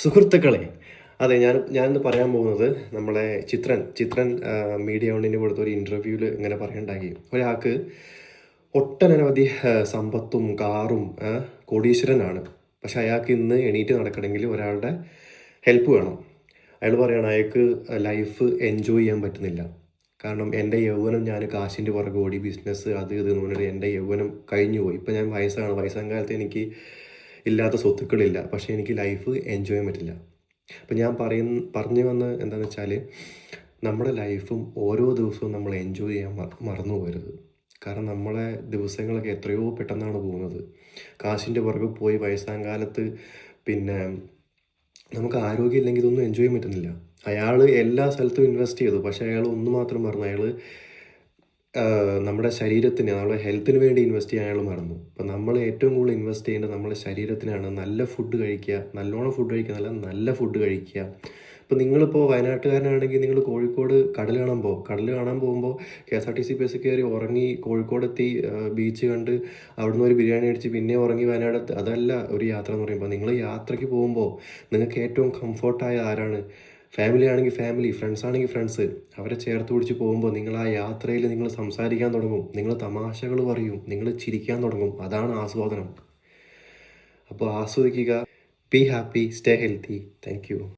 സുഹൃത്തുക്കളെ അതെ ഞാൻ ഞാനിന്ന് പറയാൻ പോകുന്നത് നമ്മളെ ചിത്രൻ ചിത്രൻ മീഡിയ ഓണിന് കൊടുത്ത ഒരു ഇന്റർവ്യൂവിൽ ഇങ്ങനെ പറയണ്ടായി ഒരാൾക്ക് ഒട്ടനവധി സമ്പത്തും കാറും കോടീശ്വരനാണ്. പക്ഷെ അയാൾക്ക് ഇന്ന് എണീറ്റ് നടക്കണമെങ്കിൽ ഒരാളുടെ ഹെൽപ്പ് വേണം. അയാൾ പറയണം അയാൾക്ക് ലൈഫ് എൻജോയ് ചെയ്യാൻ പറ്റുന്നില്ല. കാരണം എന്റെ യൗവനം ഞാൻ കാശിന്റെ പുറകെ ഓടി ബിസിനസ് അത് ഇത് എന്ന് പറഞ്ഞിട്ട് എന്റെ യൗവനം കഴിഞ്ഞു പോയി ഇപ്പം ഞാൻ വയസ്സാണ്. വയസ്സാം കാലത്ത് എനിക്ക് ഇല്ലാത്ത സ്വത്തുക്കളില്ല. പക്ഷേ എനിക്ക് ലൈഫ് എൻജോയ് ചെയ്യാൻ പറ്റില്ല. അപ്പം ഞാൻ പറയുന്ന പറഞ്ഞു വന്ന എന്താണെന്ന് വെച്ചാൽ നമ്മുടെ ലൈഫും ഓരോ ദിവസവും നമ്മൾ എൻജോയ് ചെയ്യാൻ മറ- മറന്നു പോകരുത്. കാരണം നമ്മളെ ദിവസങ്ങളൊക്കെ എത്രയോ പെട്ടെന്നാണ് പോകുന്നത്. കാശിന്റെ പുറകെ പോയി വയസ്സാം കാലത്ത് പിന്നെ നമുക്ക് ആരോഗ്യം ഇല്ലെങ്കിൽ ഇതൊന്നും എൻജോയ് ചെയ്യാൻ പറ്റുന്നില്ല. അയാൾ എല്ലാ സ്ഥലത്തും ഇൻവെസ്റ്റ് ചെയ്തു. പക്ഷേ അയാൾ ഒന്ന് മാത്രം പറഞ്ഞു അയാൾ നമ്മുടെ ശരീരത്തിന് നമ്മുടെ ഹെൽത്തിന് വേണ്ടി ഇൻവെസ്റ്റ് ചെയ്യാൻ അയാൾ മറന്നു. അപ്പം നമ്മൾ ഏറ്റവും കൂടുതൽ ഇൻവെസ്റ്റ് ചെയ്യേണ്ടത് നമ്മുടെ ശരീരത്തിനാണ് നല്ല ഫുഡ് കഴിക്കുക നല്ലോണം ഫുഡ് കഴിക്കുക നല്ല നല്ല ഫുഡ് കഴിക്കുക. ഇപ്പം നിങ്ങളിപ്പോൾ വയനാട്ടുകാരനാണെങ്കിൽ നിങ്ങൾ കോഴിക്കോട് കടൽ കാണാൻ പോകും കടൽ കാണാൻ പോകുമ്പോൾ K S R T C bus കയറി ഉറങ്ങി കോഴിക്കോടെത്തി ബീച്ച് കണ്ട് അവിടുന്ന് ഒരു ബിരിയാണി അടിച്ച് പിന്നെ ഉറങ്ങി വയനാട് അതല്ല ഒരു യാത്ര എന്ന് പറയുമ്പോൾ നിങ്ങൾ യാത്രയ്ക്ക് പോകുമ്പോൾ നിങ്ങൾക്ക് ഏറ്റവും കംഫർട്ടായ ആരാണ്? ഫാമിലി ആണെങ്കിൽ ഫാമിലി ഫ്രണ്ട്സ് ആണെങ്കിൽ ഫ്രണ്ട്സ് അവരെ ചേർത്ത് പിടിച്ച് പോകുമ്പോൾ നിങ്ങൾ ആ യാത്രയിൽ നിങ്ങൾ സംസാരിക്കാൻ തുടങ്ങും. നിങ്ങൾ തമാശകൾ പറയും. നിങ്ങൾ ചിരിക്കാൻ തുടങ്ങും. അതാണ് ആസ്വാദനം. അപ്പോൾ ആസ്വദിക്കുക. Be happy stay healthy thank